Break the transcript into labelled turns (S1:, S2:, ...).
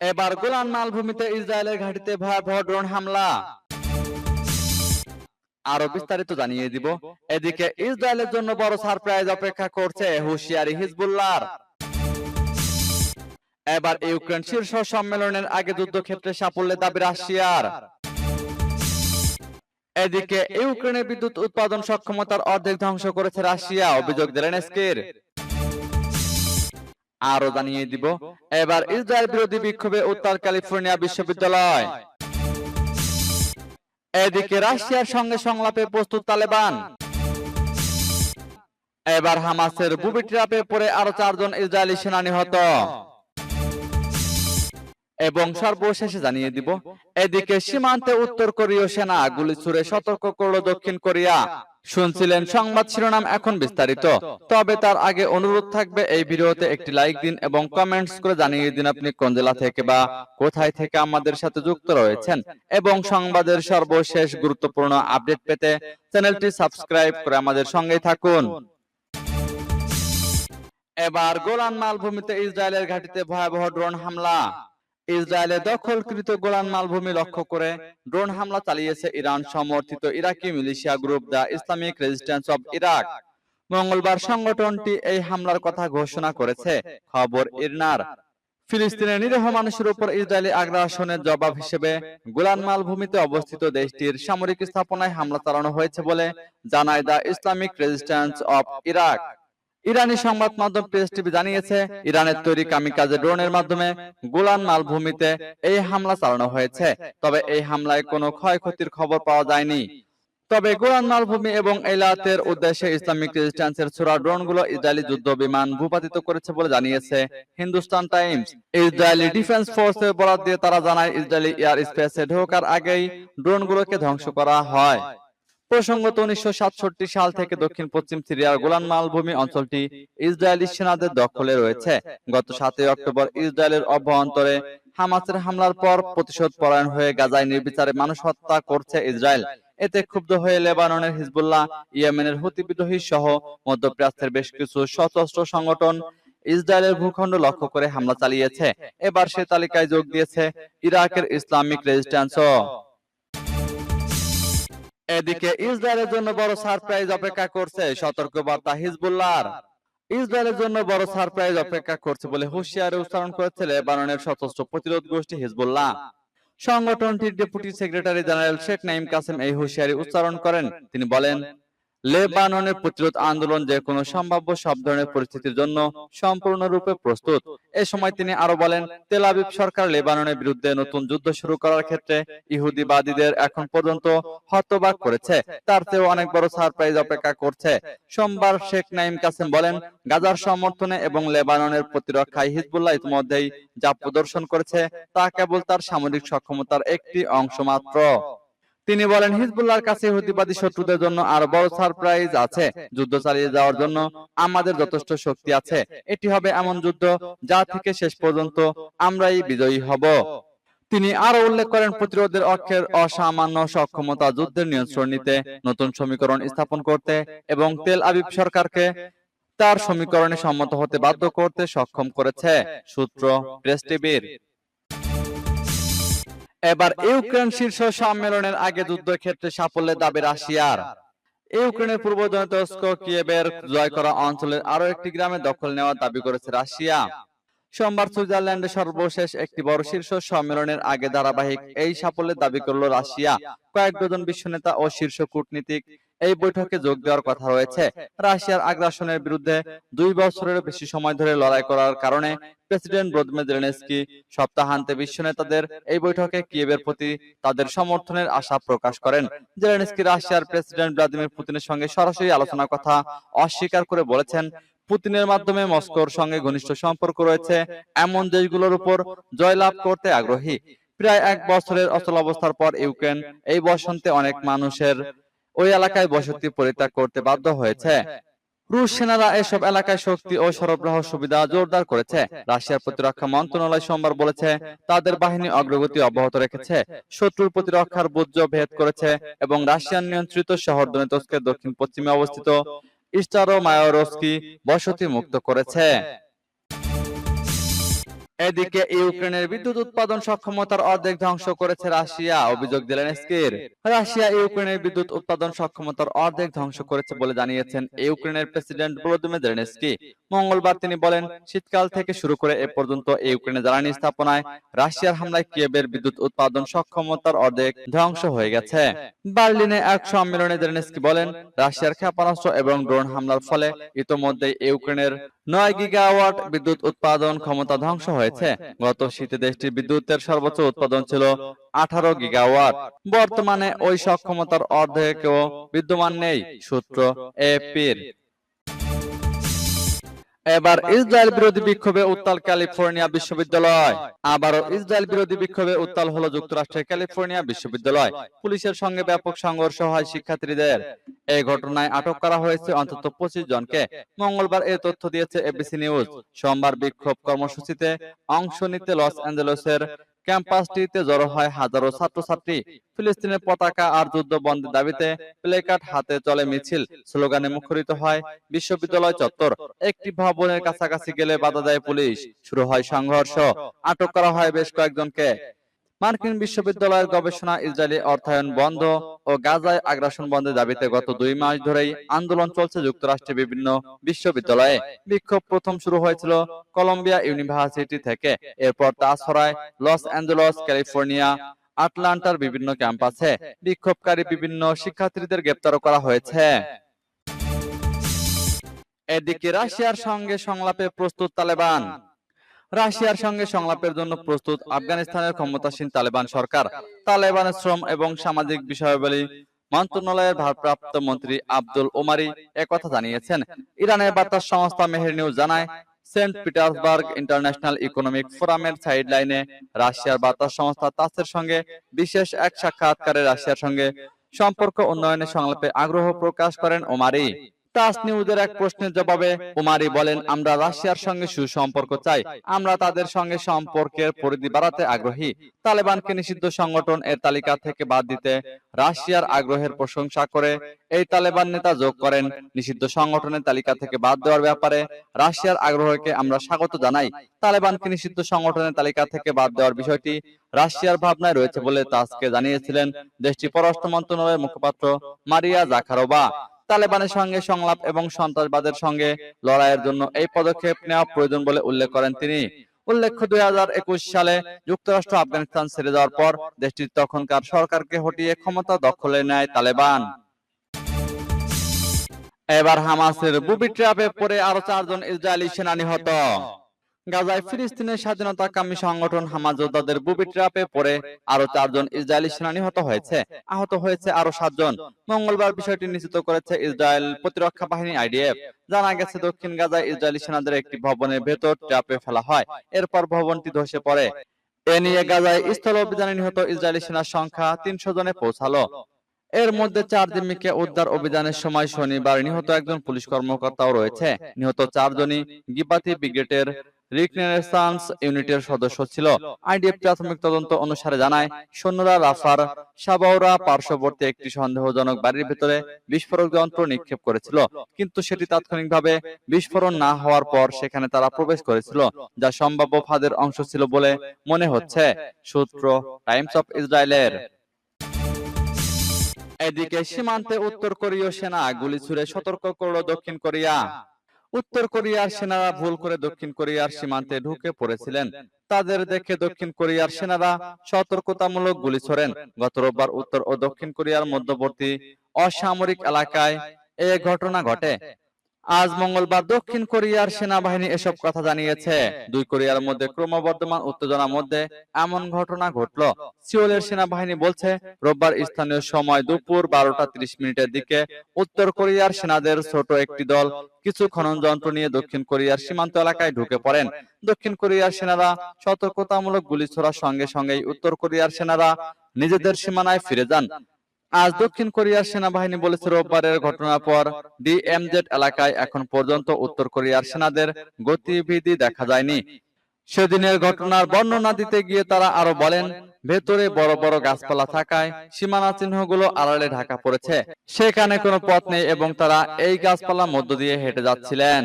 S1: এবার গোলান মালভূমিতে ইসরায়েলের ঘাঁটিতে ভয়াবহ ড্রোন হামলা। আরও বিস্তারিত জানিয়ে দিব। এদিকে ইসরায়েলের জন্য বড় সারপ্রাইজ অপেক্ষা করছে হুশিয়ারি হিজবুল্লাহর। এবার ইউক্রেন শীর্ষ সম্মেলনের আগে যুদ্ধক্ষেত্রে সাফল্যের দাবি রাশিয়ার। এদিকে ইউক্রেনের বিদ্যুৎ উৎপাদন সক্ষমতার অর্ধেক ধ্বংস করেছে রাশিয়া, অভিযোগ জেলেনস্কির আরও জানিয়ে দিব। এবার ইসরায়েল বিরোধী বিক্ষোভে উত্তর ক্যালিফোর্নিয়া বিশ্ববিদ্যালয়। এদিকে রাশিয়ার সঙ্গে সংলাপে প্রস্তুত তালেবান। এবার হামাসের বুবি ট্রাপে পড়ে আরও চারজন ইসরায়েলি সেনা নিহত এবং সর্বশেষে জানিয়ে দিব এদিকে সীমান্তে উত্তর কোরীয় সেনা গুলি ছুড়ে সতর্ক করল দক্ষিণ কোরিয়া। শুনছিলেন সংবাদ শিরোনাম এখন বিস্তারিত। তবে তার আগে অনুরোধ থাকবে এই ভিডিওতে একটি লাইক দিন এবং কমেন্টস করে জানিয়ে দিন আপনি কোন জেলা থেকে বা কোথায় থেকে আমাদের সাথে যুক্ত রয়েছেন। এবং সংবাদের সর্বশেষ গুরুত্বপূর্ণ আপডেট পেতে চ্যানেলটি সাবস্ক্রাইব করে আমাদের সঙ্গেই থাকুন। এবার গোলান মালভূমিতে ইসরায়েলের ঘাটিতে ভয়াবহ ড্রোন হামলা। ইসরায়েলের দখলকৃত গোলান মালভূমি লক্ষ্য করে ড্রোন হামলা চালিয়েছে ইরান সমর্থিত Iraqi militia group the Islamic resistance of Iraq. মঙ্গলবার সংগঠনটি এই হামলার কথা ঘোষণা করেছে। খবর ইরনার। ফিলিস্তিনের নিরীহ মানুষের উপর ইসরায়েলি আগ্রাসনের জবাব হিসেবে গোলান মালভূমিতে অবস্থিত দেশটির সামরিক স্থাপনায় হামলা চালানো হয়েছে বলে জানায় the Islamic resistance of Iraq. Iranian সংবাদ মাধ্যম প্রেস টিভি জানিয়েছে, ইরানের তৈরি কামিকাজে ড্রোনের মাধ্যমে গোলান মালভূমিতে এই হামলা চালানো হয়েছে। তবে এই হামলায় কোনো ক্ষয়ক্ষতির খবর পাওয়া যায়নি। তবে গোলান মালভূমি এবং এলাতের উদ্দেশ্যে ইসলামিক রেজিস্ট্যান্সের ছোড়া ড্রোনগুলো ইসরায়েলি যুদ্ধ বিমান ভূপাতিত করেছে বলে জানিয়েছে হিন্দুস্তান টাইমস। ইসরায়েলি ডিফেন্স ফোর্সের বরাদ দিয়ে তারা জানায়, ইসরায়েলি এয়ার স্পেসে ঢোকার আগেই ড্রোনগুলোকে ধ্বংস করা হয়। প্রসঙ্গত উনিশশো সাল থেকে দক্ষিণ পশ্চিম সিরিয়ার গোলান মালভূমি অঞ্চলটি ইসরায়েলি সেনাদের দখলে রয়েছে। গত সাতই অক্টোবর ইসরায়েলের অভ্যন্তরে হামাসের হামলার পর প্রতিশোধ পরায়ণ হয়ে গাজায় নির্বিচারে মানুষ হত্যা করছে ইসরায়েল। এতে ক্ষুব্ধ হয়ে লেবাননের হিজবুল্লাহ, ইয়েমেনের হুতি বিদ্রোহী সহ মধ্যপ্রাচ্যের বেশ কিছু সশস্ত্র সংগঠন ইসরায়েলের ভূখণ্ড লক্ষ্য করে হামলা চালিয়েছে। এবার সে তালিকায় যোগ দিয়েছে ইরাকের ইসলামিক রেজিস্ট্যান্সও। এদিকে ইসরায়েলের জন্য বড় সারপ্রাইজ অপেক্ষা করছে সতর্কবার্তা হিজবুল্লাহর। ইসরায়েলের জন্য বড় সারপ্রাইজ অপেক্ষা করছে বলে হুঁশিয়ারি উচ্চারণ করেছে লেবাননের সশস্ত্র প্রতিরোধ গোষ্ঠী হিজবুল্লাহ। সংগঠনটির deputy secretary general Sheikh Naim Qassem এই হুশিয়ারি উচ্চারণ করেন। তিনি বলেন লেবাননের প্রতিরোধ আন্দোলন যে কোনো সম্ভাব্য সব ধরনের পরিস্থিতির জন্য সম্পূর্ণরূপে প্রস্তুত। এ সময় তিনি আরও বলেন, তেল আবিব সরকার লেবাননের বিরুদ্ধে নতুন যুদ্ধ শুরু করার ক্ষেত্রে ইহুদিবাদীদের এখন পর্যন্ত হতবাক করেছে। তার চেয়েও অনেক বড় সারপ্রাইজ অপেক্ষা করছে। সোমবার শেখ নাইম কাসেম বলেন, গাজার সমর্থনে এবং লেবাননের প্রতিরক্ষায় হিজবুল্লাহ ইতিমধ্যেই যা প্রদর্শন করেছে। তা কেবল তার সামরিক সক্ষমতার একটি অংশ মাত্র। তিনি বলেন, হিজবুল্লাহর কাছে ইহুদিবাদী শত্রুদের জন্য আরও বড় সারপ্রাইজ আছে। যুদ্ধ চালিয়ে যাওয়ার জন্য আমাদের যথেষ্ট শক্তি আছে। এটি হবে এমন যুদ্ধ যা থেকে শেষ পর্যন্ত আমরাই বিজয়ী হব। তিনি আরও উল্লেখ করেন, প্রতিরোধের অক্ষের অসামান্য সক্ষমতা যুদ্ধের নিয়ন্ত্রণ নিতে নতুন সমীকরণ স্থাপন করতে এবং তেল আবিব সরকারকে তার সমীকরণে সম্মত হতে বাধ্য করতে সক্ষম করেছে, সূত্র প্রেস টিভির। এবার ইউক্রেন শীর্ষ সম্মেলনের আগে যুদ্ধক্ষেত্রে সাফল্যের দাবি রাশিয়ার। ইউক্রেনের পূর্ব দনেতস্ক কিয়েবের জয় করা অঞ্চলের আরও একটি গ্রামে দখল নেওয়ার দাবি করেছে রাশিয়া। সোমবার সুইজারল্যান্ডে সর্বশেষ একটি বড় শীর্ষ সম্মেলনের আগে ধারাবাহিক এই সাফল্যের দাবি করল রাশিয়া। কয়েক ডজন বিশ্ব নেতা ও শীর্ষ কূটনীতিক এই বৈঠকে যোগ দেওয়ার কথা রয়েছে। রাশিয়ার আগ্রাসনের বিরুদ্ধে দুই বছরের বেশি সময় ধরে লড়াই করার কারণে প্রেসিডেন্ট ভ্লাদিমির জেলেনস্কি সপ্তাহান্তে বিশ্ব নেতাদের এই বৈঠকে কিয়েভের প্রতি তাদের সমর্থনের আশা প্রকাশ করেন। জেলেনস্কি রাশিয়ার প্রেসিডেন্ট ভ্লাদিমির পুতিনের সঙ্গে সরাসরি আলোচনার কথা অস্বীকার করে বলেছেন, পুতিনের মাধ্যমে মস্কোর সঙ্গে ঘনিষ্ঠ সম্পর্ক রয়েছে, এমন দেশগুলোর উপর জয়লাভ করতে আগ্রহী। প্রায় এক বছরের অচলাবস্থার পর ইউক্রেন এই বসন্তে অনেক মানুষের ওই এলাকায় বসতি পরিত্যাগ করতে বাধ্য হয়েছে। রুশ সেনারা এসব এলাকায় শক্তি ও সরবরাহ সুবিধা জোরদার করেছে। রাশিয়ার প্রতিরক্ষা মন্ত্রণালয় সোমবার বলেছে, তাদের বাহিনী অগ্রগতি অব্যাহত রেখেছে, শত্রুর প্রতিরক্ষার বুর্জ ভেদ করেছে এবং রাশিয়ান নিয়ন্ত্রিত শহর দনেতস্কের দক্ষিণ পশ্চিমে অবস্থিত ইস্টারো মায়োরস্কি বসতি মুক্ত করেছে। এদিকে ইউক্রেনের বিদ্যুৎ উৎপাদন সক্ষমতার অর্ধেক ধ্বংস করেছে রাশিয়া অভিযোগ দিলেন স্কির। রাশিয়া ইউক্রেনের বিদ্যুৎ উৎপাদন সক্ষমতার অর্ধেক ধ্বংস করেছে বলে জানিয়েছেন ইউক্রেনের প্রেসিডেন্ট ভলোদিমির জেলেনস্কি। মঙ্গলবার তিনি বলেন শীতকাল থেকে শুরু করে এ পর্যন্ত ইউক্রেনের জ্বালানি স্থাপনায় রাশিয়ার হামলায় কিয়েবের বিদ্যুৎ উৎপাদন সক্ষমতার অর্ধেক ধ্বংস হয়ে গেছে। বার্লিনে এক সম্মেলনে জেলেনস্কি বলেন রাশিয়ার ক্ষেপণাস্ত্র এবং ড্রোন হামলার ফলে ইতোমধ্যে ইউক্রেনের নয় গিগাওয়াট বিদ্যুৎ উৎপাদন ক্ষমতা ধ্বংস হয়েছে। গত শীতে দেশটির বিদ্যুতের সর্বোচ্চ উৎপাদন ছিল আঠারো গিগাওয়াট। বর্তমানে ওই সক্ষমতার অর্ধেকও বিদ্যমান নেই। সূত্র এপির এবার ইসরায়েল বিরোধী বিক্ষোভে উত্তাল ক্যালিফোর্নিয়া বিশ্ববিদ্যালয়। আবারও ইসরায়েল বিরোধী বিক্ষোভে উত্তাল হলো যুক্তরাষ্ট্রের ক্যালিফোর্নিয়া বিশ্ববিদ্যালয়। পুলিশের সঙ্গে ব্যাপক সংঘর্ষ হয় শিক্ষার্থীদের। এই ঘটনায় আটক করা হয়েছে অন্তত পঁচিশ জনকে। মঙ্গলবার এ তথ্য দিয়েছে এবিসি নিউজ। সোমবার বিক্ষোভ কর্মসূচিতে অংশ নিতে লস অ্যাঞ্জেলসের ক্যাম্পাসটিতে জড়ো হয় হাজারো ছাত্রছাত্রী। ফিলিস্তিনের পতাকা আর যুদ্ধ বন্ধের দাবিতে প্লেকার্ড হাতে চলে মিছিল। স্লোগানে মুখরিত হয়, বিশ্ববিদ্যালয় চত্বর। একটি ভবনের কাছাকাছি গেলে বাধা দেয় পুলিশ। শুরু হয় সংঘর্ষ। আটক করা হয় বেশ কয়েকজনকে। মার্কিন বিশ্ববিদ্যালয়ের গবেষণা ইসরায়েলি অর্থায়ন বন্ধ ও গাজায় আগ্রাসন বন্ধের দাবিতে গত দুই মাস ধরেই আন্দোলন চলছে যুক্তরাষ্ট্রের বিভিন্ন বিশ্ববিদ্যালয়ে। বিক্ষোভ প্রথম শুরু হয়েছিল কলম্বিয়া ইউনিভার্সিটি থেকে। এরপর তা ছড়ায় লস অ্যাঞ্জেলস, ক্যালিফোর্নিয়া, আটলান্টার বিভিন্ন ক্যাম্পাসে। বিক্ষোভকারী বিভিন্ন শিক্ষার্থীদের গ্রেপ্তারও করা হয়েছে। এদিকে রাশিয়ার সঙ্গে সংলাপে প্রস্তুত তালেবান। রাশিয়ার সঙ্গে সংলাপের জন্য প্রস্তুত আফগানিস্তানের ক্ষমতাসীন তালেবান সরকার। তালেবানের শ্রম এবং সামাজিক বিষয়াবলী মন্ত্রণালয়ের ভারপ্রাপ্ত মন্ত্রী আব্দুল ওমারি একথা জানিয়েছেন। ইরানের বার্তা সংস্থা মেহের নিউজ জানায়, সেন্ট পিটার্সবার্গ ইন্টারন্যাশনাল ইকোনমিক ফোরামের সাইডলাইনে রাশিয়ার বার্তা সংস্থা তাসের সঙ্গে বিশেষ এক সাক্ষাৎকারে রাশিয়ার সঙ্গে সম্পর্ক উন্নয়নের সংলাপে আগ্রহ প্রকাশ করেন ওমারি। টাস নিউজের এক প্রশ্নের জবাবে কুমারী বলেন, আমরা রাশিয়ার সঙ্গে সুসম্পর্ক চাই। আমরা তাদের সঙ্গে সম্পর্কের পরিধি বাড়াতে আগ্রহী। তালেবানকে নিষিদ্ধ সংগঠন এর তালিকা থেকে বাদ দিতে রাশিয়ার আগ্রহের প্রশংসা করে এই তালেবান নেতা যোগ করেন। নিষিদ্ধ সংগঠনের তালিকা থেকে বাদ দেওয়ার ব্যাপারে রাশিয়ার আগ্রহকে আমরা স্বাগত জানাই। তালেবানকে নিষিদ্ধ সংগঠনের তালিকা থেকে বাদ দেওয়ার বিষয়টি রাশিয়ার ভাবনায় রয়েছে বলে তাসকে জানিয়েছিলেন দেশটির পররাষ্ট্র মন্ত্রণালয়ের মুখপাত্র মারিয়া জাখারোবা তালেবানের সঙ্গে সংলাপ এবং সন্ত্রাসবাদের সঙ্গে লড়াইয়ের জন্য এই পদক্ষেপ নেওয়া প্রয়োজন বলে উল্লেখ করেন তিনি। উল্লেখ্য, দুই হাজার একুশ সালে যুক্তরাষ্ট্র আফগানিস্তান ছেড়ে যাওয়ার পর দেশটির তখনকার সরকারকে হটিয়ে ক্ষমতা দখলে নেয় তালেবান। এবার হামাসের বুবি ট্র্যাপে পড়ে আরও চারজন ইসরায়েলি সেনা নিহত গাজায় ফিলিস্তিনের স্বাধীনতাকামী সংগঠন হামাস যোদ্ধাদের বুবি ট্র্যাপে পড়ে আরও চারজন ইসরায়েলি সেনা নিহত হয়েছে। আহত হয়েছে আরও সাতজন। মঙ্গলবার বিষয়টি নিশ্চিত করেছে ইসরায়েল প্রতিরক্ষা বাহিনী আইডিএফ। জানা গেছে দক্ষিণ গাজায় ইসরায়েলি সেনাদের একটি ভবনের ভেতর ট্র্যাপে ফেলা হয়। এরপর ভবনটি ধসে পড়ে। এ নিয়ে গাজায় স্থল অভিযানে নিহত ইসরায়েলি সেনার সংখ্যা তিনশো জনে পৌঁছালো। এর মধ্যে চার দিমিকে উদ্ধার অভিযানের সময় শনিবার নিহত একজন পুলিশ কর্মকর্তাও রয়েছে। নিহত চারজনই গিবাতি ব্রিগেডের ইউনিটের সদস্য ছিল। আইডিএফ প্রাথমিক তদন্ত অনুসারে জানায়, সৈন্যরা রাফার সাবাউরা পার্শ্ববর্তী একটি সন্দেহজনক বাড়ির ভেতরে বিস্ফোরক যন্ত্র নিক্ষেপ করেছিল, কিন্তু সেটি তাৎক্ষণিকভাবে বিস্ফোরণ না হওয়ার পর সেখানে তারা প্রবেশ করেছিল, যা সম্ভাব্য ফাঁদের অংশ ছিল বলে মনে হচ্ছে, সূত্র টাইমস অফ ইসরায়েলের। এদিকে সীমান্তে উত্তর কোরীয় সেনা গুলি ছুড়ে সতর্ক করল দক্ষিণ কোরিয়া। উত্তর কোরিয়ার সেনারা ভুল করে দক্ষিণ কোরিয়ার সীমান্তে ঢুকে পড়েছিলেন। তাদের দেখে দক্ষিণ কোরিয়ার সেনারা সতর্কতামূলক গুলি ছোড়েন। গত রোববার উত্তর ও দক্ষিণ কোরিয়ার মধ্যবর্তী অসামরিক এলাকায় এ ঘটনা ঘটে। আজ মঙ্গলবার দক্ষিণ কোরিয়ার সেনাবাহিনী এসব কথা জানিয়েছে। দুই কোরিয়ার মধ্যে ক্রমবর্ধমান উত্তেজনার মধ্যে এমন ঘটনা ঘটল। সিওলের সেনাবাহিনী বলছে, রোববার স্থানীয় সময় দুপুর বারোটা ত্রিশ মিনিটের দিকে উত্তর কোরিয়ার সেনাদের ছোট একটি দল কিছু খনন যন্ত্র নিয়ে দক্ষিণ কোরিয়ার সীমান্ত এলাকায় ঢুকে পড়েন। দক্ষিণ কোরিয়ার সেনারা সতর্কতামূলক গুলি ছোড়ার সঙ্গে সঙ্গেই উত্তর কোরিয়ার সেনারা নিজেদের সীমানায় ফিরে যান। আজ দক্ষিণ কোরিয়ার সেনাবাহিনী বলেছে রোববারের ঘটনার পর ডিএমজেড এলাকায় এখন পর্যন্ত উত্তর কোরিয়ার সেনাদের গতিবিধি দেখা যায়নি। সেদিনের ঘটনার বর্ণনা দিতে গিয়ে তারা আরও বলেন, ভেতরে বড় বড় গাছপালা থাকায় সীমানা চিহ্নগুলো আড়ালে ঢাকা পড়েছে। সেখানে কোনো পথ নেই এবং তারা এই গাছপালার মধ্য দিয়ে হেঁটে যাচ্ছিলেন।